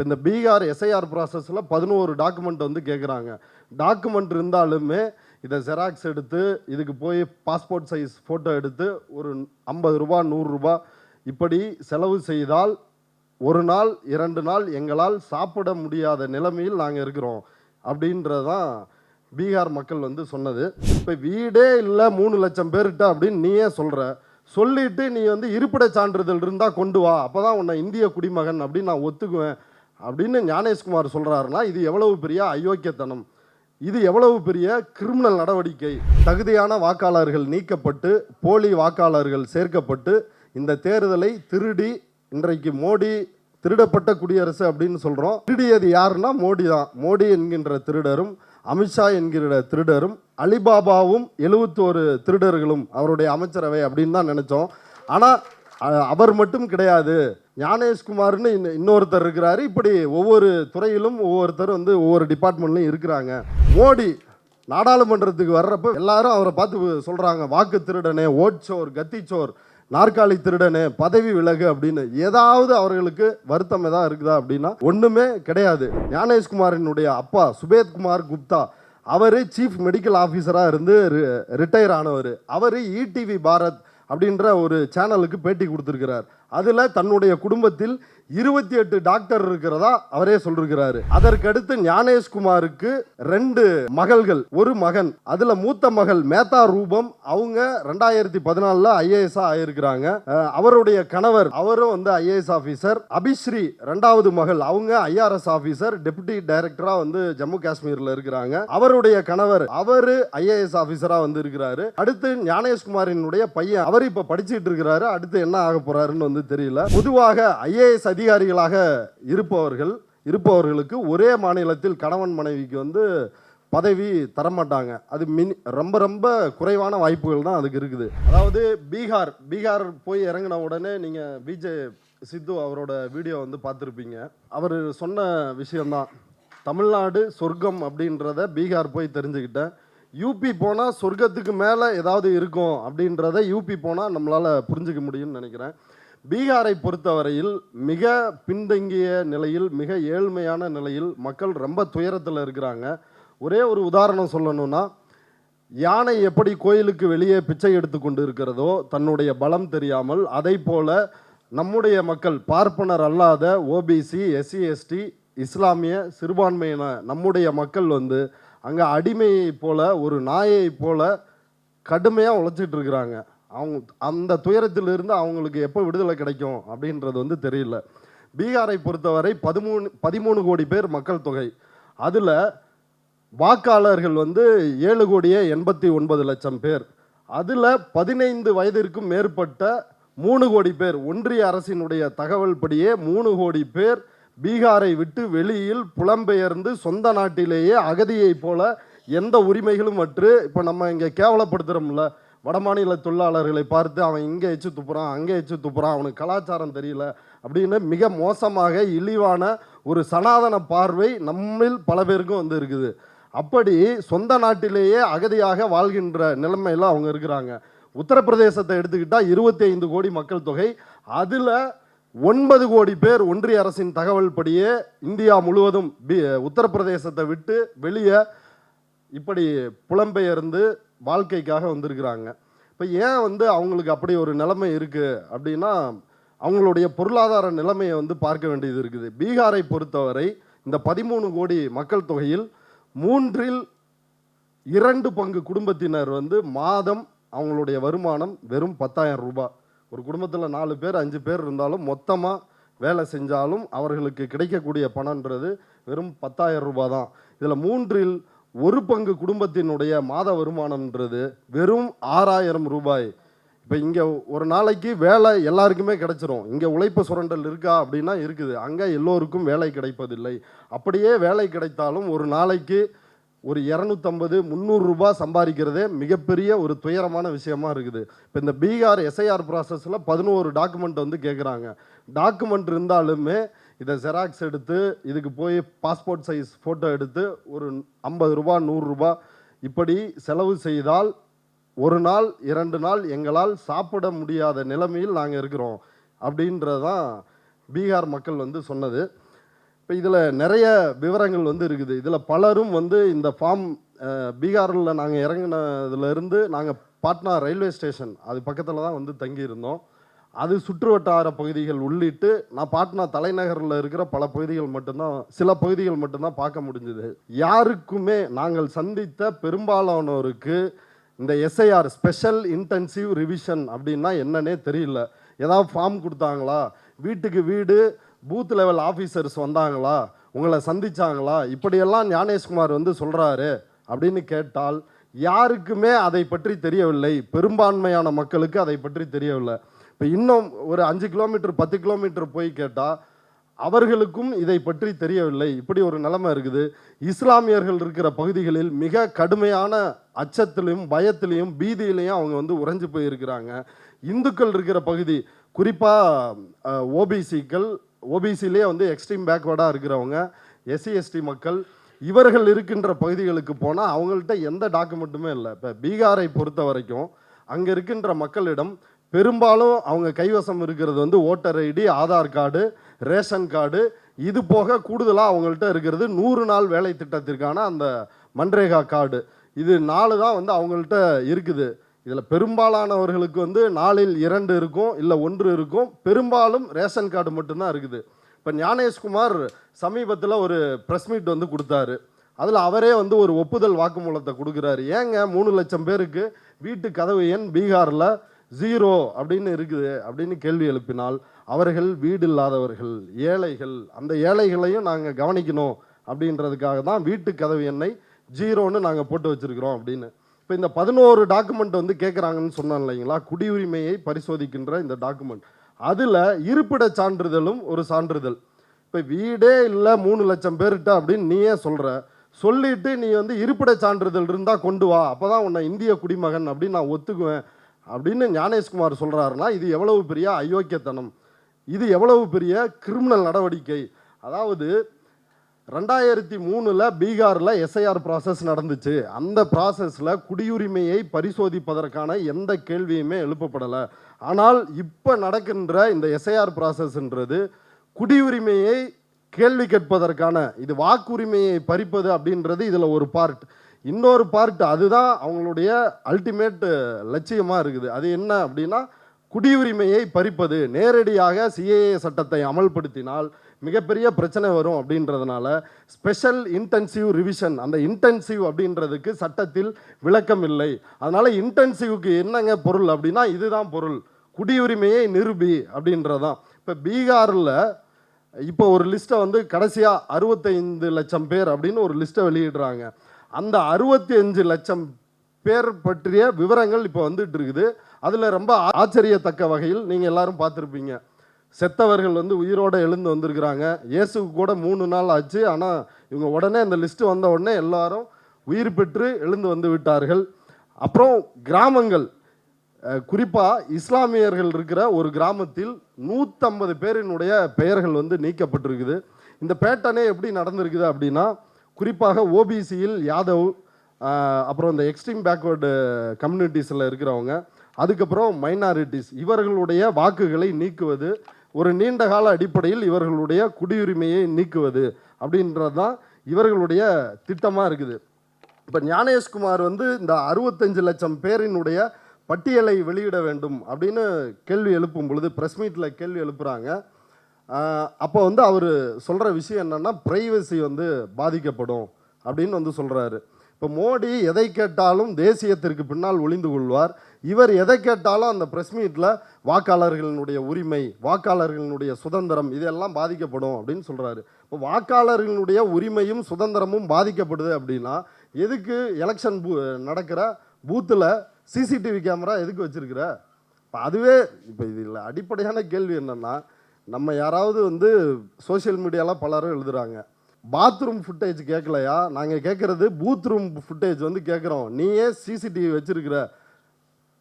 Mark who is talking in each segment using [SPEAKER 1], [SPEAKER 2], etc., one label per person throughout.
[SPEAKER 1] இப்போ இந்த பீகார் எஸ்ஐஆர் ப்ராசஸில் பதினோரு டாக்குமெண்ட் வந்து கேட்குறாங்க டாக்குமெண்ட் இருந்தாலுமே இதை ஜெராக்ஸ் எடுத்து இதுக்கு போய் பாஸ்போர்ட் சைஸ் ஃபோட்டோ எடுத்து ஒரு ஐம்பது ரூபா நூறுரூபா இப்படி செலவு செய்தால் ஒரு நாள் இரண்டு நாள் எங்களால் சாப்பிட முடியாத நிலைமையில் நாங்கள் இருக்கிறோம். அப்படின்றது தான் பீகார் மக்கள் வந்து சொன்னது. இப்போ வீடே இல்லை மூணு லட்சம் பேர்கிட்ட அப்படின்னு நீயே சொல்கிற சொல்லிட்டு நீ வந்து இருப்பிடச் சான்றிதழ் இருந்தால் கொண்டு வா. அப்போ தான் உன்னை இந்திய குடிமகன் அப்படின்னு நான் ஒத்துக்குவேன். அப்படின்னு ஞானேஷ்குமார் சொல்கிறாருன்னா இது எவ்வளவு பெரிய அயோக்கியத்தனம்? இது எவ்வளவு பெரிய கிரிமினல் நடவடிக்கை? தகுதியான வாக்காளர்கள் நீக்கப்பட்டு போலி வாக்காளர்கள் சேர்க்கப்பட்டு இந்த தேர்தலை திருடி இன்றைக்கு மோடி திருடப்பட்ட குடியரசு அப்படின்னு சொல்கிறோம் திருடியது யாருன்னா மோடி தான். மோடி என்கின்ற திருடரும் அமித்ஷா என்கிற திருடரும் அலிபாபாவும் எழுபத்தோரு திருடர்களும் அவருடைய அமைச்சரவை அப்படின்னு தான் நினச்சோம். ஆனால் அவர் மட்டும் கிடையாது. ஞானேஷ்குமார்னு இன்னொருத்தர் இருக்கிறாரு. இப்படி ஒவ்வொரு துறையிலும் ஒவ்வொருத்தர் வந்து ஒவ்வொரு டிபார்ட்மெண்ட்லையும் இருக்கிறாங்க. மோடி நாடாளுமன்றத்துக்கு வர்றப்ப எல்லாரும் அவரை பார்த்து சொல்றாங்க. வாக்கு திருடனே ஓட்சோர் கத்திச்சோர் நாற்காலி திருடனே பதவி விலகு அப்படின்னு. ஏதாவது அவர்களுக்கு வருத்தம் ஏதாவது இருக்குதா அப்படின்னா ஒன்றுமே கிடையாது. ஞானேஷ்குமாரினுடைய அப்பா சுபேத்குமார் குப்தா அவர் சீஃப் மெடிக்கல் ஆஃபீஸராக இருந்து ரிட்டையர் ஆனவர். அவர் இடிவி பாரத் அப்படின்ற ஒரு சேனலுக்கு பேட்டி கொடுத்துருக்கிறார். அதில் தன்னுடைய குடும்பத்தில் இருபத்தி எட்டு டாக்டர் இருக்கிறதா அவரே சொல்லிருக்கிறாரு. அதற்கடுத்து ஞானேஷ்குமாருக்கு ரெண்டு மகள்கள் ஒரு மகன். அதுல மூத்த மகள் மேத்தா ரூபம் அவங்க ரெண்டாயிரத்தி பதினாலுல ஐஏஎஸ் ஆயிருக்கிறாங்க. அவருடைய கணவர் அவரும் வந்து ஐஏஎஸ் ஆபீசர். அபிஸ்ரீ ரெண்டாவது மகள் அவங்க ஐஆர்எஸ் ஆபீசர் டெபுட்டி டைரக்டரா வந்து ஜம்மு காஷ்மீர்ல இருக்கிறாங்க. அவருடைய கணவர் அவரு ஐஏஎஸ் ஆபீசரா வந்து இருக்கிறாரு. அடுத்து ஞானேஷ்குமாரினுடைய பையன் அவர் இப்ப படிச்சுட்டு இருக்கிறாரு. அடுத்து என்ன ஆக போறாருன்னு வந்து தெரியல. பொதுவாக ஐஏஎஸ் அதிகாரிகளாக இருப்பவர்கள் இருப்பவர்களுக்கு ஒரே மாநிலத்தில் கணவன் மனைவிக்கு வந்து பதவி தரமாட்டாங்க. அது மினி ரொம்ப ரொம்ப குறைவான வாய்ப்புகள் தான் அதுக்கு இருக்குது. அதாவது பீகார் பீகார் போய் இறங்கின உடனே நீங்கள் பிஜே சித்து அவரோட வீடியோ வந்து பார்த்துருப்பீங்க. அவர் சொன்ன விஷயம்தான். தமிழ்நாடு சொர்க்கம் அப்படின்றத பீகார் போய் தெரிஞ்சுக்கிட்டேன். யூபி போனால் சொர்க்கத்துக்கு மேலே ஏதாவது இருக்கும் அப்படின்றத யூபி போனால் நம்மளால் புரிஞ்சுக்க முடியும்னு நினைக்கிறேன். பீகாரை பொறுத்தவரையில் மிக பின்தங்கிய நிலையில் மிக ஏழ்மையான நிலையில் மக்கள் ரொம்ப துயரத்தில் இருக்கிறாங்க. ஒரே ஒரு உதாரணம் சொல்லணும்னா யானை எப்படி கோயிலுக்கு வெளியே பிச்சை எடுத்து கொண்டு இருக்கிறதோ தன்னுடைய பலம் தெரியாமல் அதை போல நம்முடைய மக்கள் பார்ப்பனர் அல்லாத ஓபிசி எஸ்சி எஸ்டி இஸ்லாமிய சிறுபான்மையின நம்முடைய மக்கள் வந்து அங்கே அடிமையை போல ஒரு நாயை போல கடுமையாக உழைச்சிட்டு இருக்கிறாங்க. அவங்க அந்த துயரத்திலிருந்து அவங்களுக்கு எப்போ விடுதலை கிடைக்கும் அப்படின்றது வந்து தெரியல. பீகாரை பொறுத்தவரை பதிமூணு பதிமூணு கோடி பேர் மக்கள் தொகை. அதில் வாக்காளர்கள் வந்து ஏழு கோடியே எண்பத்தி ஒன்பது லட்சம் பேர். அதில் பதினைந்து வயதிற்கும் மேற்பட்ட மூணு கோடி பேர் ஒன்றிய அரசினுடைய தகவல் படியே மூணு கோடி பேர் பீகாரை விட்டு வெளியில் புலம்பெயர்ந்து சொந்த நாட்டிலேயே அகதியைப் போல எந்த உரிமைகளும் அற்று இப்போ நம்ம இங்கே கேவலப்படுத்துகிறோம்ல வடமாநில தொழிலாளர்களை பார்த்து அவன் இங்கே எச்சு துப்புறான் அங்கே எச்சு துப்புறான் அவனுக்கு கலாச்சாரம் தெரியல அப்படின்னு மிக மோசமாக இழிவான ஒரு சனாதன பார்வை நம்மில் பல பேருக்கும் வந்து இருக்குது. அப்படி சொந்த நாட்டிலேயே அகதியாக வாழ்கின்ற நிலைமையில் அவங்க இருக்கிறாங்க. உத்தரப்பிரதேசத்தை எடுத்துக்கிட்டால் இருபத்தி ஐந்து கோடி மக்கள் தொகை. அதில் ஒன்பது கோடி பேர் ஒன்றிய அரசின் தகவல் படியே இந்தியா முழுவதும் பி- உத்தரப்பிரதேசத்தை விட்டு வெளியே இப்படி புலம்பெயர்ந்து வாழ்க்கைக்காக வந்திருக்கிறாங்க. இப்போ ஏன் வந்து அவங்களுக்கு அப்படி ஒரு நிலைமை இருக்குது அப்படின்னா அவங்களுடைய பொருளாதார நிலைமையை வந்து பார்க்க வேண்டியது இருக்குது. பீகாரை பொறுத்தவரை இந்த பதிமூணு கோடி மக்கள் தொகையில் மூன்றில் இரண்டு பங்கு குடும்பத்தினர் வந்து மாதம் அவங்களுடைய வருமானம் வெறும் பத்தாயிரம் ரூபாய் ஒரு குடும்பத்தில் நாலு பேர் அஞ்சு பேர் இருந்தாலும் மொத்தமாக வேலை செஞ்சாலும் அவர்களுக்கு கிடைக்கக்கூடிய பணன்றது வெறும் பத்தாயிரம் ரூபாய் தான். இதில் மூன்றில் ஒரு பங்கு குடும்பத்தினுடைய மாத வருமானம்ன்றது வெறும் ஆறாயிரம் ரூபாய். இப்போ இங்கே ஒரு நாளைக்கு வேலை எல்லாருக்குமே கிடைச்சிரும். இங்கே உழைப்பு சுரண்டல் இருக்கா அப்படின்னா இருக்குது. அங்கே எல்லோருக்கும் வேலை கிடைப்பதில்லை. அப்படியே வேலை கிடைத்தாலும் ஒரு நாளைக்கு ஒரு இரநூத்தம்பது முந்நூறு ரூபாய் சம்பாதிக்கிறதே மிகப்பெரிய ஒரு துயரமான விஷயமா இருக்குது. இப்போ இந்த பீகார் எஸ்ஐஆர் ப்ராசஸில் பதினோரு டாக்குமெண்ட் வந்து கேட்குறாங்க டாக்குமெண்ட் இருந்தாலுமே இதை ஜெராக்ஸ் எடுத்து இதுக்கு போய் பாஸ்போர்ட் சைஸ் ஃபோட்டோ எடுத்து ஒரு ஐம்பது ரூபா நூறுரூபா இப்படி செலவு செய்தால் ஒரு நாள் இரண்டு நாள் எங்களால் சாப்பிட முடியாத நிலைமையில் நாங்கள் இருக்கிறோம். அப்படின்றது தான் பீகார் மக்கள் வந்து சொன்னது. இப்போ இதில் நிறைய விவரங்கள் வந்து இருக்குது. இதில் பலரும் வந்து இந்த ஃபார்ம் பீகாரில் நாங்கள் இறங்கினதுலேருந்து நாங்கள் பாட்னா ரயில்வே ஸ்டேஷன் அது பக்கத்தில் தான் வந்து தங்கியிருந்தோம். அது சுற்றுவட்டார பகுதிகள் உள்ளிட்டு நான் பாட்னா தலைநகரில் இருக்கிற பல பகுதிகள் மட்டும்தான் சில பகுதிகள் மட்டும்தான் பார்க்க முடிஞ்சுது. யாருக்குமே நாங்கள் சந்தித்த பெரும்பாலானோருக்கு இந்த எஸ்ஐஆர் ஸ்பெஷல் இன்டென்சிவ் ரிவிஷன் அப்படின்னா என்னன்னே தெரியல. ஏதாவது ஃபார்ம் கொடுத்தாங்களா? வீட்டுக்கு வீடு பூத் லெவல் ஆஃபீஸர்ஸ் வந்தாங்களா? உங்களை சந்திச்சாங்களா? இப்படியெல்லாம் ஞானேஷ்குமார் வந்து சொல்கிறாரு அப்படின்னு கேட்டால் யாருக்குமே அதை பற்றி தெரியவில்லை. பெரும்பான்மையான மக்களுக்கு அதை பற்றி தெரியவில்லை. இப்போ இன்னும் ஒரு அஞ்சு கிலோமீட்டர் பத்து கிலோமீட்டர் போய் கேட்டால் அவர்களுக்கும் இதை பற்றி தெரியவில்லை. இப்படி ஒரு நிலைமை இருக்குது. இஸ்லாமியர்கள் இருக்கிற பகுதிகளில் மிக கடுமையான அச்சத்திலையும் பயத்திலையும் பீதியிலையும் அவங்க வந்து உறைஞ்சு போயிருக்கிறாங்க. இந்துக்கள் இருக்கிற பகுதி குறிப்பாக ஓபிசிக்கள் ஓபிசிலே வந்து எக்ஸ்ட்ரீம் பேக்வேர்டாக இருக்கிறவங்க எஸ்சி எஸ்டி மக்கள் இவர்கள் இருக்கின்ற பகுதிகளுக்கு போனால் அவங்கள்ட்ட எந்த டாக்குமெண்ட்டுமே இல்லை. இப்போ பீகாரை பொறுத்த வரைக்கும் அங்கே இருக்கின்ற மக்களிடம் பெரும்பாலும் அவங்க கைவசம் இருக்கிறது வந்து voter ID Aadhaar card ration card. இது போக கூடுதலாக அவங்கள்ட்ட இருக்கிறது நூறு நாள் வேலை திட்டத்திற்கான அந்த மன்ரேகா கார்டு. இது நாலு தான் வந்து அவங்கள்ட்ட இருக்குது. இதில் பெரும்பாலானவர்களுக்கு வந்து நாளில் இரண்டு இருக்கும் இல்லை ஒன்று இருக்கும். பெரும்பாலும் ரேஷன் கார்டு மட்டும்தான் இருக்குது. இப்போ ஞானேஷ்குமார் சமீபத்தில் ஒரு ப்ரெஸ் மீட் வந்து கொடுத்தாரு. அதில் அவரே வந்து ஒரு ஒப்புதல் வாக்குமூலத்தை கொடுக்குறாரு. ஏங்க மூணு லட்சம் பேருக்கு வீட்டு கதவு எண் பீகாரில்? ஜீரோ அப்படின்னு இருக்குது அப்படின்னு கேள்வி எழுப்பினால் அவர்கள் வீடு இல்லாதவர்கள் ஏழைகள் அந்த ஏழைகளையும் நாங்கள் கவனிக்கணும் அப்படின்றதுக்காக தான் வீட்டு கதவு எண்ணை ஜீரோன்னு நாங்கள் போட்டு வச்சுருக்கிறோம் அப்படின்னு. இப்போ இந்த பதினோரு டாக்குமெண்ட் வந்து கேட்குறாங்கன்னு சொன்னோம் இல்லைங்களா? குடியுரிமையை பரிசோதிக்கின்ற இந்த டாக்குமெண்ட் அதில் இருப்பிட சான்றிதழும் ஒரு சான்றிதழ். இப்போ வீடே இல்லை மூணு லட்சம் பேர்கிட்ட அப்படின்னு நீயே சொல்கிற சொல்லிட்டு நீ வந்து இருப்பிட சான்றிதழ் இருந்தால் கொண்டு வா. அப்போ தான் உன்னை இந்திய குடிமகன் அப்படின்னு நான் ஒத்துக்குவேன். அப்படின்னு ஞானேஷ்குமார் சொல்கிறாருன்னா இது எவ்வளவு பெரிய அயோக்கியத்தனம்? இது எவ்வளவு பெரிய கிரிமினல் நடவடிக்கை? அதாவது ரெண்டாயிரத்தி மூணில் பீகாரில் எஸ்ஐஆர் ப்ராசஸ் நடந்துச்சு. அந்த ப்ராசஸில் குடியுரிமையை பரிசோதிப்பதற்கான எந்த கேள்வியுமே எழுப்பப்படலை. ஆனால் இப்போ நடக்கின்ற இந்த எஸ்ஐஆர் ப்ராசஸ்ன்றது குடியுரிமையை கேள்வி கேட்பதற்கான இது வாக்குரிமையை பறிப்பது அப்படின்றது இதில் ஒரு பார்ட் இன்னொரு பார்ட் அதுதான் அவங்களுடைய அல்டிமேட் லட்சியமாக இருக்குது. அது என்ன அப்படின்னா குடியுரிமையை பறிப்பது. நேரடியாக சிஏஏ சட்டத்தை அமல்படுத்தினால் மிகப்பெரிய பிரச்சனை வரும் அப்படின்றதுனால ஸ்பெஷல் இன்டென்சிவ் ரிவிஷன் அந்த இன்டென்சிவ் அப்படின்றதுக்கு சட்டத்தில் விளக்கம் இல்லை. அதனால் இன்டென்சிவ்க்கு என்னங்க பொருள் அப்படின்னா இதுதான் பொருள். குடியுரிமையை நிரூபி அப்படின்றதான் இப்போ பீகாரில் இப்போ ஒரு லிஸ்ட்டை வந்து கடைசியாக அறுபத்தைந்து லட்சம் பேர் அப்படின்னு ஒரு லிஸ்ட்டை வெளியிடுறாங்க. அந்த அறுபத்தி அஞ்சு லட்சம் பேர் பற்றிய விவரங்கள் இப்போ வந்துட்டு இருக்குது அதில் ரொம்ப ஆச்சரியத்தக்க வகையில் நீங்கள் எல்லாரும் பார்த்துருப்பீங்க. செத்தவர்கள் வந்து உயிரோடு எழுந்து வந்திருக்கிறாங்க. இயேசுக்கு கூட மூணு நாள் ஆச்சு. ஆனால் இவங்க உடனே அந்த லிஸ்ட்டு வந்த உடனே எல்லாரும் உயிர் பெற்று எழுந்து வந்து விட்டார்கள். அப்புறம் கிராமங்கள். குறிப்பாக இஸ்லாமியர்கள் இருக்கிற ஒரு கிராமத்தில் நூற்றம்பது பேரினுடைய பெயர்கள் வந்து நீக்கப்பட்டிருக்குது. இந்த பேட்டனே எப்படி நடந்திருக்குது அப்படின்னா குறிப்பாக ஓபிசியில் யாதவ் அப்புறம் இந்த எக்ஸ்ட்ரீம் பேக்வேர்டு கம்யூனிட்டிஸில் இருக்கிறவங்க அதுக்கப்புறம் மைனாரிட்டிஸ் இவர்களுடைய வாக்குகளை நீக்குவது ஒரு நீண்ட கால அடிப்படையில் இவர்களுடைய குடியுரிமையை நீக்குவது அப்படின்றது தான் இவர்களுடைய திட்டமாக இருக்குது. இப்போ ஞானேஷ்குமார் வந்து இந்த அறுபத்தஞ்சு லட்சம் பேரினுடைய பட்டியலை வெளியிட வேண்டும் அப்படின்னு கேள்வி எழுப்பும் பொழுது ப்ரெஸ் மீட்டில் கேள்வி எழுப்புகிறாங்க அப்போ வந்து அவர் சொல்கிற விஷயம் என்னென்னா ப்ரைவசி வந்து பாதிக்கப்படும் அப்படின்னு வந்து சொல்கிறாரு இப்போ மோடி எதை கேட்டாலும் தேசியத்திற்கு பின்னால் ஒளிந்து கொள்வார். இவர் எதை கேட்டாலும் அந்த ப்ரெஸ் மீட்டில் வாக்காளர்களினுடைய உரிமை வாக்காளர்களினுடைய சுதந்திரம் இதெல்லாம் பாதிக்கப்படும் அப்படின்னு சொல்கிறாரு இப்போ வாக்காளர்களினுடைய உரிமையும் சுதந்திரமும் பாதிக்கப்படுது அப்படின்னா எதுக்கு எலெக்ஷன் பூ நடக்கிற பூத்தில் சிசிடிவி கேமரா எதுக்கு வச்சுருக்கிற? இப்போ அதுவே இப்போ இதில் அடிப்படையான கேள்வி என்னென்னா நம்ம யாராவது வந்து சோஷியல் மீடியாவில் பலரும் எழுதுறாங்க. பாத்ரூம் ஃபுட்டேஜ் கேட்கலையா நாங்கள் கேட்குறது பூத் ரூம் ஃபுட்டேஜ் வந்து கேட்குறோம் நீயே சிசிடிவி வச்சுருக்கிற.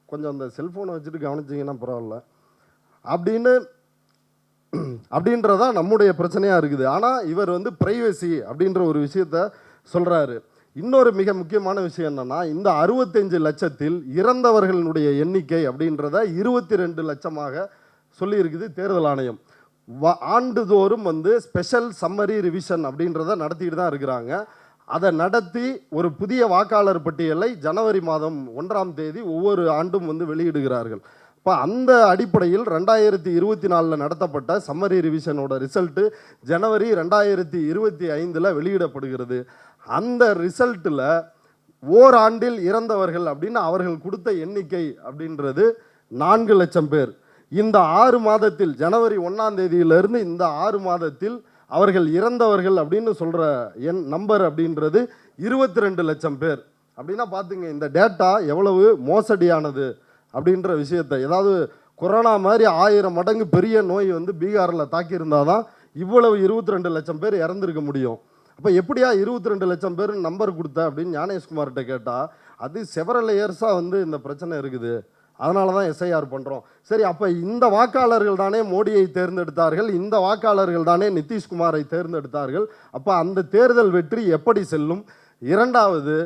[SPEAKER 1] கொஞ்சம் அந்த செல்ஃபோனை வச்சுட்டு கவனிச்சிங்கன்னா பரவாயில்ல. அப்படின்னு அப்படின்றதான் நம்முடைய பிரச்சனையாக இருக்குது. ஆனால் இவர் வந்து ப்ரைவசி அப்படின்ற ஒரு விஷயத்த சொல்கிறாரு இன்னொரு மிக முக்கியமான விஷயம் என்னென்னா இந்த அறுபத்தஞ்சு லட்சத்தில் இறந்தவர்களுடைய எண்ணிக்கை அப்படின்றத இருபத்தி ரெண்டு லட்சமாக சொல்லியிருக்குது தேர்தல் ஆணையம். ஆண்டுதோறும் வந்து ஸ்பெஷல் சம்மரி ரிவிஷன் அப்படின்றத நடத்திட்டு தான் இருக்கிறாங்க. அதை நடத்தி ஒரு புதிய வாக்காளர் பட்டியலை ஜனவரி மாதம் ஒன்றாம் தேதி ஒவ்வொரு ஆண்டும் வந்து வெளியிடுகிறார்கள். இப்போ அந்த அடிப்படையில் ரெண்டாயிரத்தி இருபத்தி நாலில் நடத்தப்பட்ட சம்மரி ரிவிஷனோட ரிசல்ட்டு ஜனவரி ரெண்டாயிரத்தி இருபத்தி ஐந்தில் வெளியிடப்படுகிறது. அந்த ரிசல்ட்டில் ஓராண்டில் இறந்தவர்கள் அப்படின்னு அவர்கள் கொடுத்த எண்ணிக்கை அப்படின்றது நான்கு லட்சம் பேர். இந்த ஆறு மாதத்தில் ஜனவரி ஒன்றாம் தேதியிலிருந்து இந்த ஆறு மாதத்தில் அவர்கள் இறந்தவர்கள் அப்படின்னு சொல்கிற என் நம்பர் அப்படின்றது இருபத்தி ரெண்டு லட்சம் பேர். அப்படின்னா பார்த்துங்க இந்த டேட்டா எவ்வளவு மோசடியானது அப்படின்ற விஷயத்தை. ஏதாவது கொரோனா மாதிரி ஆயிரம் மடங்கு பெரிய நோய் வந்து பீகாரில் தாக்கியிருந்தால் தான் இவ்வளவு இருபத்தி ரெண்டு லட்சம் பேர் இறந்துருக்க முடியும். அப்போ எப்படியா இருபத்தி ரெண்டு லட்சம் பேர் நம்பர் கொடுத்த அப்படின்னு ஞானேஷ்குமார்கிட்ட கேட்டால் அது செவரல் இயர்ஸாக வந்து இந்த பிரச்சனை இருக்குது. அதனால தான் எஸ்ஐஆர் பண்ணுறோம் சரி அப்போ இந்த வாக்காளர்கள் தானே மோடியை தேர்ந்தெடுத்தார்கள்? இந்த வாக்காளர்கள் தானே நிதிஷ்குமாரை தேர்ந்தெடுத்தார்கள்? அப்போ அந்த தேர்தல் வெற்றி எப்படி செல்லும்? இரண்டாவது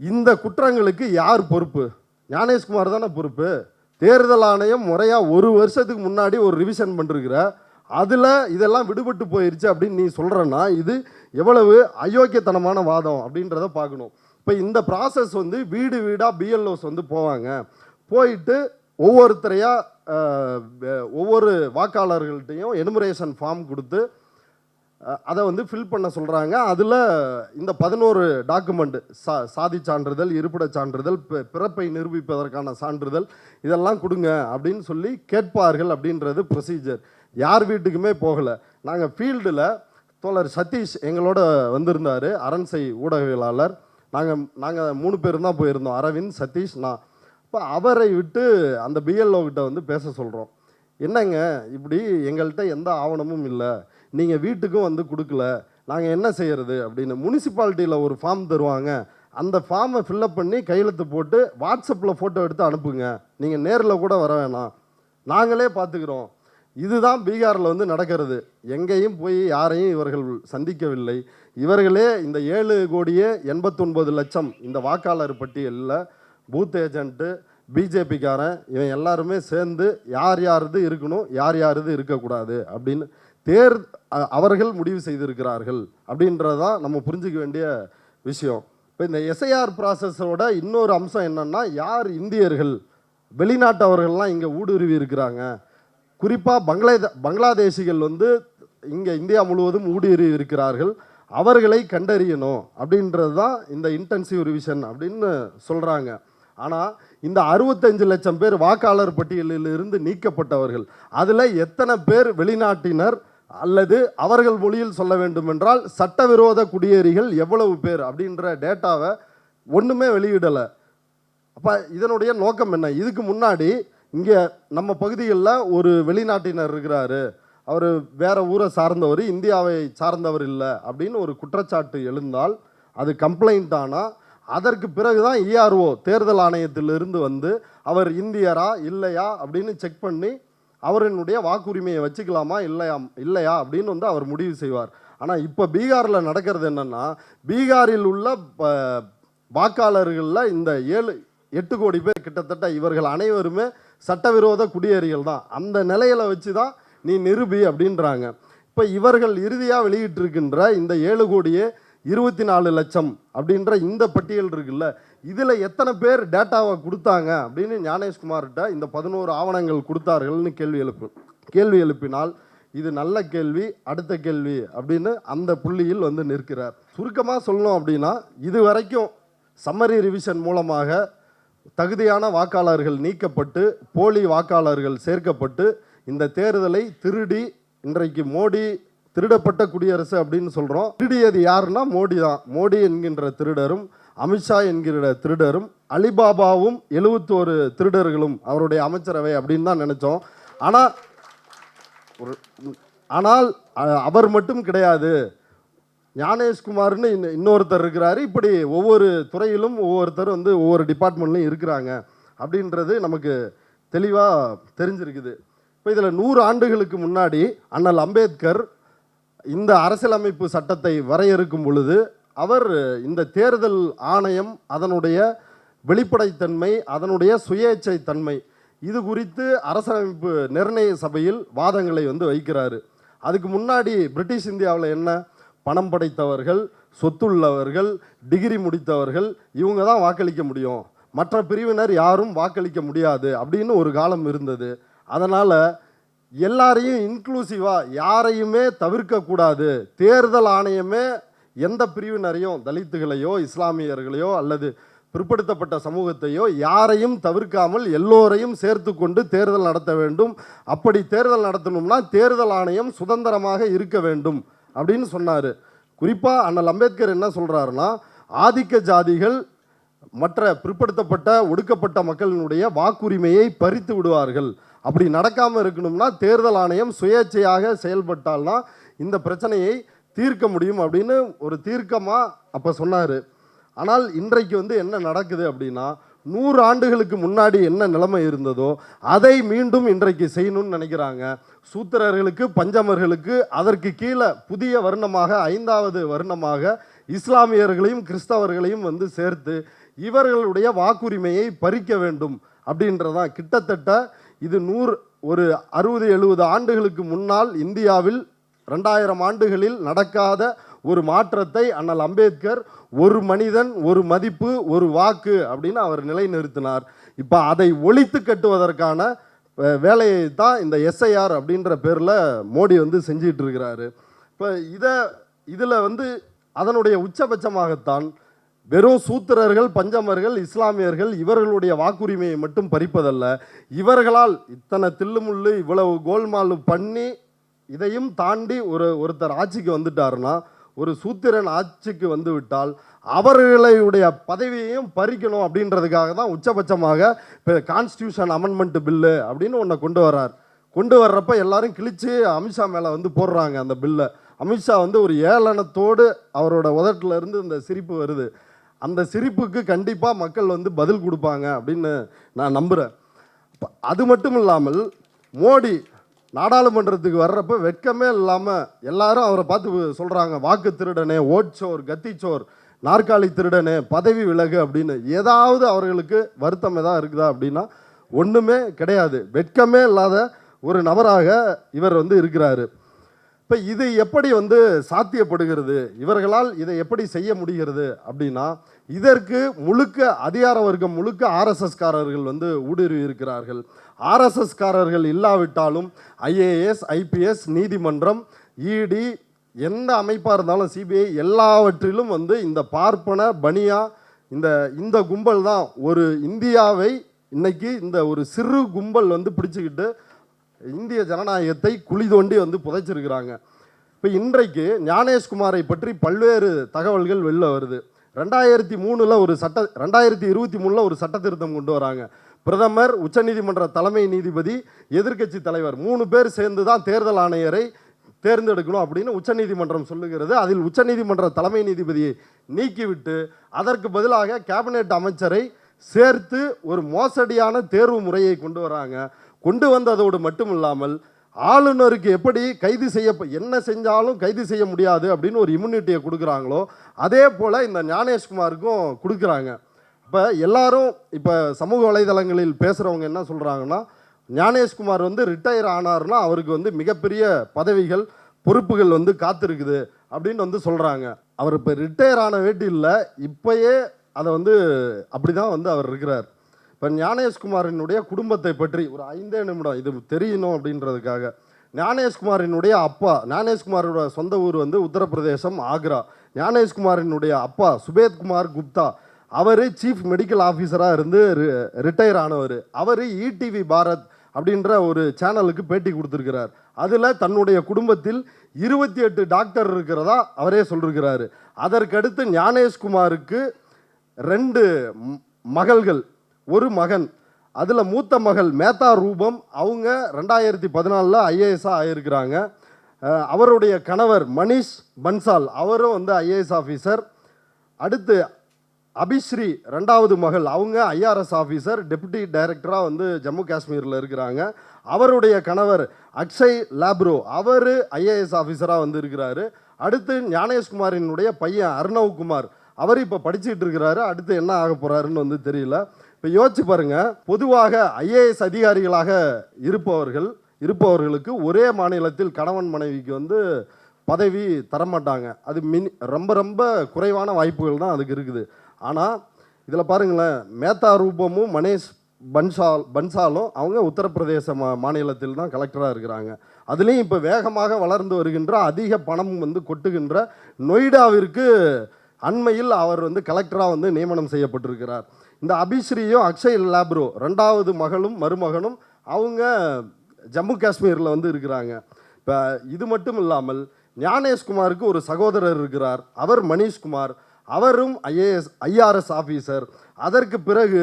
[SPEAKER 1] இந்த குற்றங்களுக்கு யார் பொறுப்பு? ஞானேஷ்குமார் தானே பொறுப்பு. தேர்தல் ஆணையம் முறையாக ஒரு வருஷத்துக்கு முன்னாடி ஒரு ரிவிஷன் பண்ணிருக்கிற அதில் இதெல்லாம் விடுபட்டு போயிடுச்சு அப்படின்னு நீ சொல்கிறன்னா இது எவ்வளவு அயோக்கியத்தனமான வாதம் அப்படின்றத பார்க்கணும். இப்போ இந்த ப்ராசஸ் வந்து வீடு வீடாக பிஎல்ஓஸ் வந்து போவாங்க. போயிட்டு ஒவ்வொருத்தரையாக ஒவ்வொரு வாக்காளர்கள்ட்டையும் எனுமரேஷன் ஃபார்ம் கொடுத்து அதை வந்து ஃபில் பண்ண சொல்கிறாங்க அதில் இந்த பதினோரு டாக்குமெண்ட் சா சாதி சான்றிதழ் இருப்பிடச் சான்றிதழ் பிறப்பை நிரூபிப்பதற்கான சான்றிதழ் இதெல்லாம் கொடுங்க அப்படின்னு சொல்லி கேட்பார்கள் அப்படின்றது ப்ரொசீஜர் யார் வீட்டுக்குமே போகலை. நாங்கள் ஃபீல்டில் தோழர் சதீஷ் எங்களோட வந்திருந்தார் அரண்சை ஊடகவியலாளர். நாங்கள் நாங்கள் மூணு பேர் தான் போயிருந்தோம். அரவிந்த் சதீஷ் நான். இப்போ அவரை விட்டு அந்த பிஎல்ஓ கிட்ட வந்து பேச சொல்கிறோம் என்னங்க இப்படி எங்கள்கிட்ட எந்த ஆவணமும் இல்லை. நீங்கள் வீட்டுக்கும் வந்து கொடுக்கல. நாங்கள் என்ன செய்கிறது அப்படின்னு முனிசிபாலிட்டியில் ஒரு ஃபார்ம் தருவாங்க. அந்த ஃபார்மை ஃபில்லப் பண்ணி கையெழுத்து போட்டு வாட்ஸ்அப்பில் ஃபோட்டோ எடுத்து அனுப்புங்க. நீங்கள் நேரில் கூட வர வேணாம். நாங்களே பார்த்துக்கிறோம் இதுதான் பீகாரில் வந்து நடக்கிறது. எங்கேயும் போய் யாரையும் இவர்கள் சந்திக்கவில்லை. இவர்களே இந்த ஏழு கோடியே எண்பத்தொன்பது லட்சம் இந்த வாக்காளர் பட்டியலில் பூத் ஏஜென்ட்டு பிஜேபிக்காரன் இவன் எல்லாருமே சேர்ந்து யார் யாரது இருக்கணும் யார் யாரது இருக்கக்கூடாது அப்படின்னு தேர் அவர்கள் முடிவு செய்திருக்கிறார்கள் அப்படின்றதான் நம்ம புரிஞ்சுக்க வேண்டிய விஷயம். இப்போ இந்த எஸ்ஐஆர் ப்ராசஸோட இன்னொரு அம்சம் என்னென்னா யார் இந்தியர்கள் வெளிநாட்டவர்கள்லாம் இங்கே ஊடுருவி இருக்கிறாங்க. குறிப்பாக பங்களாதே பங்களாதேஷிகள் வந்து இங்கே இந்தியா முழுவதும் ஊடுருவி இருக்கிறார்கள். அவர்களை கண்டறியணும் அப்படின்றது தான் இந்த இன்டென்சிவ் ரிவிஷன் அப்படின்னு சொல்கிறாங்க ஆனால் இந்த அறுபத்தஞ்சு லட்சம் பேர் வாக்காளர் பட்டியலில் இருந்து நீக்கப்பட்டவர்கள் அதில் எத்தனை பேர் வெளிநாட்டினர் அல்லது அவர்கள் மொழியில் சொல்ல வேண்டுமென்றால் சட்டவிரோத குடியேறிகள் எவ்வளவு பேர் அப்படின்ற டேட்டாவை ஒன்றுமே வெளியிடலை. அப்போ இதனுடைய நோக்கம் என்ன? இதுக்கு முன்னாடி இங்கே நம்ம பகுதிகளில் ஒரு வெளிநாட்டினர் இருக்கிறாரு. அவர் வேறு ஊரை சார்ந்தவர் இந்தியாவை சார்ந்தவர் இல்லை அப்படின்னு ஒரு குற்றச்சாட்டு எழுந்தால் அது கம்ப்ளைண்ட் ஆனால் அதற்கு பிறகு தான் இஆர்ஓ தேர்தல் ஆணையத்திலிருந்து வந்து அவர் இந்தியரா இல்லையா? அப்படின்னு செக் பண்ணி அவரினுடைய வாக்குரிமையை வச்சுக்கலாமா இல்லையா இல்லையா அப்படின்னு வந்து அவர் முடிவு செய்வார். ஆனால் இப்போ பீகாரில் நடக்கிறது என்னன்னா பீகாரில் உள்ள ப- வாக்காளர்களில் இந்த ஏழு எட்டு கோடி பேர் கிட்டத்தட்ட இவர்கள் அனைவருமே சட்டவிரோத குடியேறிகள் தான். அந்த நிலையில வச்சு தான் நீ நிருபி அப்படின்றாங்க. இப்போ இவர்கள் இறுதியாக வெளியிட்டிருக்கின்ற இந்த ஏழு கோடியே இருபத்தி நாலு லட்சம் அப்படின்ற இந்த பட்டியல் இருக்குல்ல இதில் எத்தனை பேர் டேட்டாவை கொடுத்தாங்க அப்படின்னு ஞானேஷ்குமார்கிட்ட இந்த பதினோரு ஆவணங்கள் கொடுத்தார்கள்னு கேள்வி எழுப்பு கேள்வி எழுப்பினால் இது நல்ல கேள்வி அடுத்த கேள்வி அப்படின்னு அந்த புள்ளியில் வந்து நிற்கிறார். சுருக்கமாக சொல்லணும் அப்படின்னா இது வரைக்கும் சம்மரி ரிவிஷன் மூலமாக தகுதியான வாக்காளர்கள் நீக்கப்பட்டு போலி வாக்காளர்கள் சேர்க்கப்பட்டு இந்த தேர்தலை திருடி இன்றைக்கு மோடி திருடப்பட்ட குடியரசு அப்படின்னு சொல்கிறோம் திருடியது யாருன்னா மோடி தான். மோடி என்கின்ற திருடரும் அமித்ஷா என்கிற திருடரும் அலிபாபாவும் எழுபத்தோரு திருடர்களும் அவருடைய அமைச்சரவை அப்படின்னு தான் நினச்சோம். ஆனால் ஒரு ஆனால் அவர் மட்டும் கிடையாது. ஞானேஷ்குமார்னு இன்னொருத்தர் இருக்கிறாரு. இப்படி ஒவ்வொரு துறையிலும் ஒவ்வொருத்தர் வந்து ஒவ்வொரு டிபார்ட்மெண்ட்லையும் இருக்கிறாங்க அப்படின்றது நமக்கு தெளிவாக தெரிஞ்சிருக்குது. இப்போ இதில் நூறு ஆண்டுகளுக்கு முன்னாடி அண்ணல் அம்பேத்கர் இந்த அரசியலமைப்பு சட்டத்தை வரையறுக்கும் பொழுது அவர் இந்த தேர்தல் ஆணையம் அதனுடைய வெளிப்படைத்தன்மை அதனுடைய சுயேச்சை தன்மை இது குறித்து அரசமைப்பு நிர்ணய சபையில் வாதங்களை வந்து வைக்கிறாரு. அதுக்கு முன்னாடி பிரிட்டிஷ் இந்தியாவில் என்ன? பணம் படைத்தவர்கள் சொத்துள்ளவர்கள் டிகிரி முடித்தவர்கள் இவங்க தான் வாக்களிக்க முடியும். மற்ற பிரிவினர் யாரும் வாக்களிக்க முடியாது அப்படின்னு ஒரு காலம் இருந்தது. அதனால் எல்லாரையும் இன்க்ளூசிவாக யாரையுமே தவிர்க்கக்கூடாது. தேர்தல் ஆணையமே எந்த பிரிவினரையும் தலித்துகளையோ இஸ்லாமியர்களையோ அல்லது பிற்படுத்தப்பட்ட சமூகத்தையோ யாரையும் தவிர்க்காமல் எல்லோரையும் சேர்த்து கொண்டு தேர்தல் நடத்த வேண்டும். அப்படி தேர்தல் நடத்தணும்னா தேர்தல் ஆணையம் சுதந்திரமாக இருக்க வேண்டும் அப்படின்னு சொன்னார். குறிப்பாக அண்ணல் அம்பேத்கர் என்ன சொல்கிறாருன்னா ஆதிக்க ஜாதிகள் மற்ற பிற்படுத்தப்பட்ட ஒடுக்கப்பட்ட மக்களினுடைய வாக்குரிமையை பறித்து விடுவார்கள். அப்படி நடக்காமல் இருக்கணும்னா தேர்தல் ஆணையம் சுயேட்சையாக செயல்பட்டால்னா இந்த பிரச்சனையை தீர்க்க முடியும் அப்படின்னு ஒரு தீர்க்கமாக அப்போ சொன்னார். ஆனால் இன்றைக்கு வந்து என்ன நடக்குது அப்படின்னா நூறு ஆண்டுகளுக்கு முன்னாடி என்ன நிலைமை இருந்ததோ அதை மீண்டும் இன்றைக்கு செய்யணும்னு நினைக்கிறாங்க. சூத்திரர்களுக்கு பஞ்சமர்களுக்கு அதற்கு கீழே புதிய வருணமாக ஐந்தாவது வருணமாக இஸ்லாமியர்களையும் கிறிஸ்தவர்களையும் வந்து சேர்த்து இவர்களுடைய வாக்குரிமையை பறிக்க வேண்டும் அப்படின்றதான் கிட்டத்தட்ட இது நூறு ஒரு அறுபது எழுபது ஆண்டுகளுக்கு முன்னால் இந்தியாவில் ரெண்டாயிரம் ஆண்டுகளில் நடக்காத ஒரு மாற்றத்தை அண்ணல் அம்பேத்கர் ஒரு மனிதன் ஒரு மதிப்பு ஒரு வாக்கு அப்படின்னு அவர் நிலைநிறுத்தினார். இப்போ அதை ஒழித்து கட்டுவதற்கான வேலையை தான் இந்த எஸ்ஐஆர் அப்படின்ற பேரில் மோடி வந்து செஞ்சிகிட்டு இருக்கிறாரு. இப்போ இதை இதில் வந்து அதனுடைய உச்சபட்சமாகத்தான் வெறும் சூத்திரர்கள் பஞ்சமர்கள் இஸ்லாமியர்கள் இவர்களுடைய வாக்குரிமையை மட்டும் பறிப்பதல்ல. இவர்களால் இத்தனை தில்லுமுள்ளு இவ்வளவு கோல்மாலு பண்ணி இதையும் தாண்டி ஒரு ஒருத்தர் ஆட்சிக்கு வந்துட்டாருன்னா ஒரு சூத்திரன் ஆட்சிக்கு வந்து விட்டால் அவர்களுடைய பதவியையும் பறிக்கணும் அப்படின்றதுக்காக தான் உச்சபட்சமாக இப்போ கான்ஸ்டியூஷன் அமெண்ட்மெண்ட் பில்லு அப்படின்னு ஒன்றை கொண்டு வர்றார். கொண்டு வர்றப்ப எல்லாரும் கிழிச்சு அமித்ஷா மேலே வந்து போடுறாங்க அந்த பில்லை அமித்ஷா வந்து ஒரு ஏளனத்தோடு அவரோட உதட்டுல இருந்து இந்த சிரிப்பு வருது. அந்த சிரிப்புக்கு கண்டிப்பாக மக்கள் வந்து பதில் கொடுப்பாங்க அப்படின்னு நான் நம்புகிறேன் அது மட்டும் இல்லாமல் மோடி நாடாளுமன்றத்துக்கு வர்றப்ப வெட்கமே இல்லாமல் எல்லாரும் அவரை பார்த்து சொல்கிறாங்க வாக்கு திருடனே ஓட்சோர் கத்திச்சோர் நாற்காலி திருடனே பதவி விலகு அப்படின்னு. ஏதாவது அவர்களுக்கு வருத்தம் ஏதாவது இருக்குதா அப்படின்னா ஒன்றுமே கிடையாது. வெட்கமே இல்லாத ஒரு நபராக இவர் வந்து இருக்கிறாரு. இப்போ இது எப்படி வந்து சாத்தியப்படுகிறது? இவர்களால் இதை எப்படி செய்ய முடிகிறது அப்படின்னா இதற்கு முழுக்க அதிகார வர்க்கம் முழுக்க ஆர்எஸ்எஸ்காரர்கள் வந்து ஊடுருவி இருக்கிறார்கள் ஆர்எஸ்எஸ்காரர்கள் இல்லாவிட்டாலும் ஐஏஎஸ் ஐபிஎஸ் நீதிமன்றம் இடி எந்த அமைப்பாக இருந்தாலும் சிபிஐ எல்லாவற்றிலும் வந்து இந்த பார்ப்பன பனியா இந்த இந்த கும்பல் தான் ஒரு இந்தியாவை இன்னைக்கு இந்த ஒரு சிறு கும்பல் வந்து பிடிச்சிக்கிட்டு இந்திய ஜனநாயகத்தை குழி தோண்டி வந்து புதைச்சிருக்கிறாங்க. இப்போ இன்றைக்கு ஞானேஷ்குமாரை பற்றி பல்வேறு தகவல்கள் வெளில வருது. ரெண்டாயிரத்தி மூணில் ஒரு சட்ட ரெண்டாயிரத்தி இருபத்தி மூணில் ஒரு சட்ட திருத்தம் கொண்டு வராங்க. பிரதமர் உச்சநீதிமன்ற தலைமை நீதிபதி எதிர்க்கட்சி தலைவர் மூணு பேர் சேர்ந்து தான் தேர்தல் ஆணையரை தேர்ந்தெடுக்கணும் அப்படின்னு உச்சநீதிமன்றம் சொல்லுகிறது. அதில் உச்சநீதிமன்ற தலைமை நீதிபதியை நீக்கிவிட்டு அதற்கு பதிலாக கேபினெட் அமைச்சரை சேர்த்து ஒரு மோசடியான தேர்வு முறையை கொண்டு வராங்க. கொண்டு வந்ததோடு மட்டும் இல்லாமல் ஆளுநருக்கு எப்படி கைது செய்ய என்ன செஞ்சாலும் கைது செய்ய முடியாது அப்படின்னு ஒரு இம்யூனிட்டியை கொடுக்குறாங்களோ அதே போல் இந்த ஞானேஷ்குமாருக்கும் கொடுக்குறாங்க. இப்போ எல்லாரும் இப்போ சமூக வலைதளங்களில் பேசுகிறவங்க என்ன சொல்கிறாங்கன்னா ஞானேஷ்குமார் வந்து ரிட்டையர் ஆனார்னா அவருக்கு வந்து மிகப்பெரிய பதவிகள் பொறுப்புகள் வந்து காத்திருக்குது அப்படின்னு வந்து சொல்கிறாங்க அவர் இப்போ ரிட்டையர் ஆன வேட்டி இல்லை இப்போயே அதை வந்து அப்படி தான் வந்து அவர் இருக்கிறார். இப்போ ஞானேஷ்குமாரினுடைய குடும்பத்தை பற்றி ஒரு ஐந்தே நிமிடம் இது தெரியணும் அப்படின்றதுக்காக. ஞானேஷ்குமாரினுடைய அப்பா ஞானேஷ்குமாரோட சொந்த ஊர் வந்து உத்தரப்பிரதேசம் ஆக்ரா. ஞானேஷ்குமாரினுடைய அப்பா சுபேத்குமார் குப்தா. அவர் சீஃப் மெடிக்கல் ஆஃபீஸராக இருந்து ரிட்டையர் ஆனவர். அவர் இடிவி பாரத் அப்படின்ற ஒரு சேனலுக்கு பேட்டி கொடுத்துருக்கிறார். அதில் தன்னுடைய குடும்பத்தில் இருபத்தி எட்டு டாக்டர் இருக்கிறதா அவரே சொல்லிருக்கிறாரு. அதற்கடுத்து ஞானேஷ்குமாருக்கு ரெண்டு மகள்கள் ஒரு மகன் அதில் மூத்த மகள் மேத்தா ரூபம் அவங்க ரெண்டாயிரத்தி பதினாலில் ஐஏஎஸ்ஸாக ஆயிருக்கிறாங்க. அவருடைய கணவர் மணிஷ் பன்சால் அவரும் வந்து ஐஏஎஸ் ஆஃபீஸர் அடுத்து அபிஸ்ரீ ரெண்டாவது மகள் அவங்க ஐஆர்எஸ் ஆஃபீஸர் டெபுட்டி டைரக்டராக வந்து ஜம்மு காஷ்மீரில் இருக்கிறாங்க. அவருடைய கணவர் அக்ஷய் லாப்ரோ அவர் ஐஏஎஸ் ஆஃபீஸராக வந்து இருக்கிறாரு. அடுத்து ஞானேஷ்குமாரினுடைய பையன் அர்ணவ் குமார் அவர் இப்போ படிச்சுட்டு இருக்கிறாரு. அடுத்து என்ன ஆக போகிறாருன்னு வந்து தெரியல. இப்போ யோசிச்சு பாருங்க. பொதுவாக ஐஏஎஸ் அதிகாரிகளாக இருப்பவர்கள் இருப்பவர்களுக்கு ஒரே மாநிலத்தில் கணவன் மனைவிக்கு வந்து பதவி தரமாட்டாங்க. அது மினி ரொம்ப ரொம்ப குறைவான வாய்ப்புகள் தான் அதுக்கு இருக்குது. ஆனால் இதில் பாருங்களேன். மேத்தா ரூபமும் மனேஷ் பன்சால் பன்சாலும் அவங்க உத்தரப்பிரதேச மா மாநிலத்தில் தான் கலெக்டராக இருக்கிறாங்க. அதுலேயும் இப்போ வேகமாக வளர்ந்து வருகின்ற அதிக பணம் வந்து கொட்டுகின்ற நொய்டாவிற்கு அண்மையில் அவர் வந்து கலெக்டராக வந்து நியமனம் செய்யப்பட்டிருக்கிறார். இந்த அபிஸ்ரீயும் அக்ஷய் லேப்ரோ ரெண்டாவது மகளும் மருமகனும் அவங்க ஜம்மு காஷ்மீரில் வந்து இருக்கிறாங்க. இப்போ இது மட்டும் இல்லாமல் ஞானேஷ்குமாருக்கு ஒரு சகோதரர் இருக்கிறார். அவர் மணிஷ்குமார் அவரும் ஐஏஎஸ் ஐஆர்எஸ் ஆஃபீஸர் அதற்கு பிறகு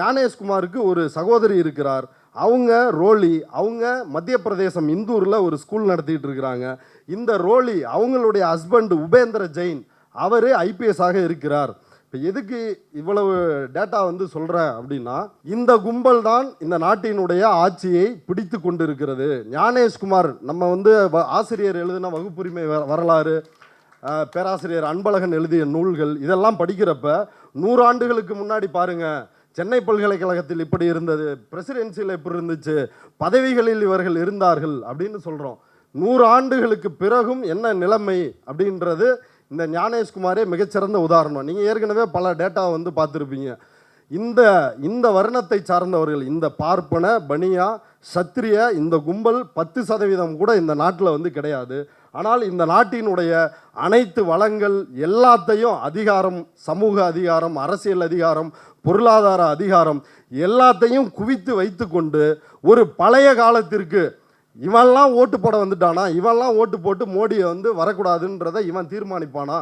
[SPEAKER 1] ஞானேஷ்குமாருக்கு ஒரு சகோதரி இருக்கிறார். அவங்க ரோலி அவங்க மத்திய பிரதேசம் இந்தூரில் ஒரு ஸ்கூல் நடத்திட்டு இருக்கிறாங்க. இந்த ரோலி அவங்களுடைய ஹஸ்பண்ட் உபேந்திர ஜெயின் அவர் ஐபிஎஸ்ஸாக இருக்கிறார். இப்போ எதுக்கு இவ்வளவு டேட்டா வந்து சொல்கிறேன் அப்படின்னா இந்த கும்பல் தான் இந்த நாட்டினுடைய ஆட்சியை பிடித்து கொண்டு இருக்கிறது ஞானேஷ்குமார் நம்ம வந்து வ- ஆசிரியர் எழுதின வகுப்புரிமை வ- வரலாறு பேராசிரியர் அன்பழகன் எழுதிய நூல்கள் இதெல்லாம் படிக்கிறப்ப நூறாண்டுகளுக்கு முன்னாடி பாருங்கள் சென்னை பல்கலைக்கழகத்தில் இப்படி இருந்தது பிரசிடென்சியில் இப்படி இருந்துச்சு பதவிகளில் இவர்கள் இருந்தார்கள் அப்படின்னு சொல்கிறோம் நூறு ஆண்டுகளுக்கு பிறகும் என்ன நிலைமை அப்படின்றது இந்த ஞானேஷ்குமாரே மிகச்சிறந்த உதாரணம். நீங்கள் ஏற்கனவே பல டேட்டா வந்து பார்த்துருப்பீங்க. இந்த இந்த வர்ணத்தை சார்ந்தவர்கள் இந்த பார்ப்பன பனியா சத்திரிய இந்த கும்பல் பத்து சதவீதம் கூட இந்த நாட்டில் வந்து கிடையாது. ஆனால் இந்த நாட்டினுடைய அனைத்து வளங்கள் எல்லாத்தையும் அதிகாரம் சமூக அதிகாரம் அரசியல் அதிகாரம் பொருளாதார அதிகாரம் எல்லாத்தையும் குவித்து வைத்துக்கொண்டு ஒரு பழைய காலத்திற்கு இவன்லாம் ஓட்டு போட வந்துட்டானா? இவன்லாம் ஓட்டு போட்டு மோடியை வந்து வரக்கூடாதுன்றதை இவன் தீர்மானிப்பானா?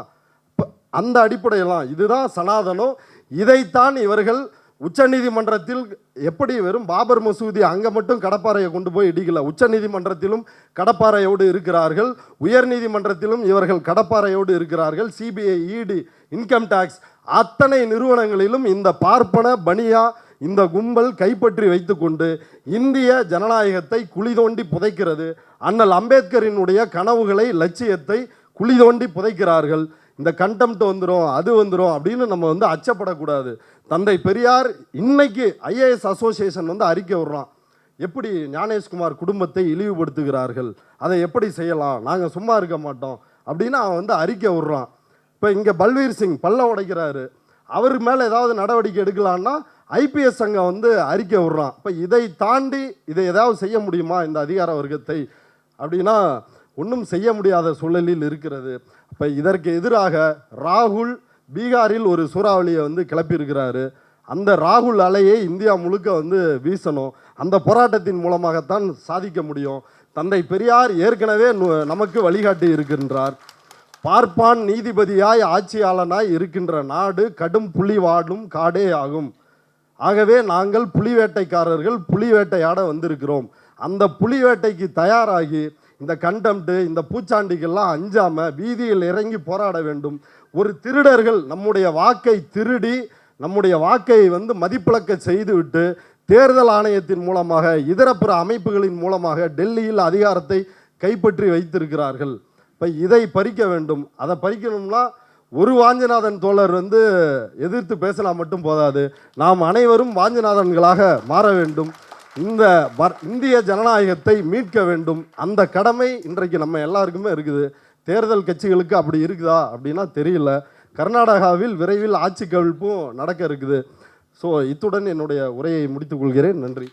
[SPEAKER 1] அந்த அடிப்படையெல்லாம். இதுதான் சனாதனம். இதைத்தான் இவர்கள் உச்சநீதிமன்றத்தில் எப்படி வெறும் பாபர் மசூதி அங்கே மட்டும் கடப்பாறையை கொண்டு போய் இடிக்கல? உச்சநீதிமன்றத்திலும் கடப்பாறையோடு இருக்கிறார்கள். உயர்நீதிமன்றத்திலும் இவர்கள் கடப்பாறையோடு இருக்கிறார்கள். சிபிஐ இடி இன்கம் டேக்ஸ் அத்தனை நிறுவனங்களிலும் இந்த பார்ப்பன பனியா இந்த கும்பல் கைப்பற்றி வைத்துக்கொண்டு இந்திய ஜனநாயகத்தை குழி தோண்டி புதைக்கிறது. அண்ணல் அம்பேத்கரினுடைய கனவுகளை லட்சியத்தை குழி தோண்டி புதைக்கிறார்கள். இந்த கண்டெம்ட் வந்துடும் அது வந்துடும் அப்படின்னு நம்ம வந்து அச்சப்படக்கூடாது. தந்தை பெரியார் இன்னைக்கு ஐஏஎஸ் அசோசியேஷன் வந்து அறிக்கை விடுறான். எப்படி ஞானேஷ்குமார் குடும்பத்தை இழிவுபடுத்துகிறார்கள்? அதை எப்படி செய்யலாம்? நாங்கள் சும்மா இருக்க மாட்டோம் அப்படின்னு அவன் வந்து அறிக்கை விடுறான். இப்போ இங்கே பல்வீர் சிங் பல்ல உடைக்கிறாரு. அவர் மேலே ஏதாவது நடவடிக்கை எடுக்கலான்னா ஐபிஎஸ் சங்கம் வந்து அறிக்கை விடுறான். இப்போ இதை தாண்டி இதை ஏதாவது செய்ய முடியுமா இந்த அதிகார வர்க்கத்தை? அப்படின்னா ஒன்றும் செய்ய முடியாத சூழலில் இருக்கிறது. இப்போ இதற்கு எதிராக ராகுல் பீகாரில் ஒரு சூறாவளியை வந்து கிளப்பியிருக்கிறாரு. அந்த ராகுல் அலையை இந்தியா முழுக்க வந்து வீசணும். அந்த போராட்டத்தின் மூலமாகத்தான் சாதிக்க முடியும். தந்தை பெரியார் ஏற்கனவே நு- நமக்கு வழிகாட்டி இருக்கின்றார். பார்ப்பான் நீதிபதியாய் ஆட்சியாளனாய் இருக்கின்ற நாடு கடும் புலி வாடும் காடே ஆகும். ஆகவே நாங்கள் புலி வேட்டைக்காரர்கள் புலி வேட்டையாட வந்திருக்கிறோம். அந்த புலி வேட்டைக்கு தயாராகி இந்த கண்டம்ட்டு இந்த பூச்சாண்டிக்கெல்லாம் அஞ்சாம வீதியில் இறங்கி போராட வேண்டும். ஒரு திருடர்கள் நம்முடைய வாக்கை திருடி நம்முடைய வாக்கை வந்து மதிப்பிழக்க செய்துவிட்டு தேர்தல் ஆணையத்தின் மூலமாக இதர பிற அமைப்புகளின் மூலமாக டெல்லியில் அதிகாரத்தை கைப்பற்றி வைத்திருக்கிறார்கள். இப்போ இதை பறிக்க வேண்டும். அதை பறிக்கணும்னா ஒரு வாஞ்சநாதன் தோழர் வந்து எதிர்த்து பேசினா மட்டும் போதாது. நாம் அனைவரும் வாஞ்சநாதன்களாக மாற வேண்டும். இந்த இந்திய ஜனநாயகத்தை மீட்க வேண்டும். அந்த கடமை இன்றைக்கு நம்ம எல்லாருக்குமே இருக்குது. தேர்தல் கட்சிகளுக்கு அப்படி இருக்குதா அப்படின்னா தெரியல. கர்நாடகாவில் விரைவில் ஆட்சி கவிழ்ப்பும் நடக்க இருக்குது. ஸோ இத்துடன் என்னுடைய உரையை முடித்துக் கொள்கிறேன். நன்றி.